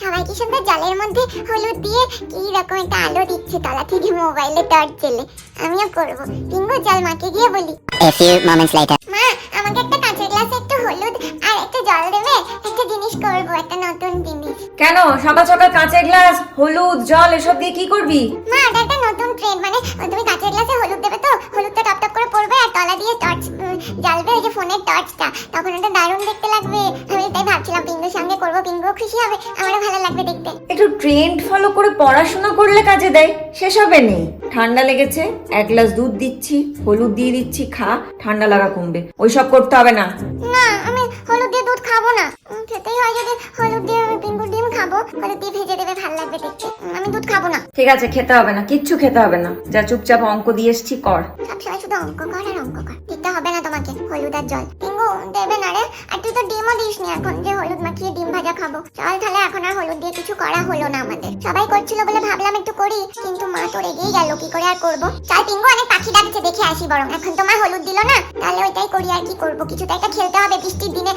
সবাই কি সুন্দর জলের মধ্যে হলুদ দিয়ে কি রকম একটা আলো দিচ্ছে তলা থেকে মোবাইলে টর্চ জেলে। আমিও করব। পিঙ্গু চল মাকে গিয়ে বলি। A few moments later. মা আমাকে একটা কাঁচের গ্লাসে একটু হলুদ আর একটু জল দেবে? একটা জিনিস করব একটা নতুন জিনিস। কেন? সকাল সকাল কাঁচের গ্লাস হলুদ জল এসব দিয়ে কি করবি? মা এটা একটা নতুন ট্রেন্ড মানে তুমি কাঁচের গ্লাসে হলুদ দেবে তো? হলুদটা টপ টপ করে পড়বে আর তলা দিয়ে টর্চ জ্বালবে ওই যে ফোনের টর্চটা। তখন ওটা দারুণ দেখতে লাগবে। আমি তাই খুশি হবে আমারও ভালো লাগবে দেখতে। একটু ট্রেন্ড ফলো করে পড়াশোনা করলে কাজে দেয় সেসবে নেই। ঠান্ডা লেগেছে এক গ্লাস দুধ দিচ্ছি হলুদ দিয়ে দিচ্ছি খা ঠান্ডা লাগা কমবে। ওইসব করতে হবে না। না আমি হলুদ দিয়ে দুধ খাব না। খেতেই হয় যদি হলুদ দিয়ে আমি পিঙ্গুর ডিম খাব হলুদ দিয়ে ভেজে দেবে ভালো লাগবে দেখতে। আমি দুধ খাব না। ঠিক আছে খেতে হবে না কিচ্ছু খেতে হবে না। যা চুপচাপ অঙ্ক দিয়ে এসছি কর। সবসময় শুধু অঙ্ক কর আর অঙ্ক কর। দিতে হবে না তোমাকে হলুদ আর জল। পিঙ্গু দেবে না রে। আর তুই তো ডিমও দিস নি এখন। খাব চল তাহলে এখন আর হলুদ দিয়ে কিছু করা হলো না আমাদের। সবাই করছিল বলে ভাবলাম একটু করি, কিন্তু মা তো রেগেই গেল, কি করে আর করব? চল পিঙ্গু অনেক পাখি ডাকছে, দেখে আসি বরং। এখন তোমার হলুদ দিল না, তাহলে ওইটাই করি আর কি করব। তো একটা খেলতে হবে, বৃষ্টির দিনে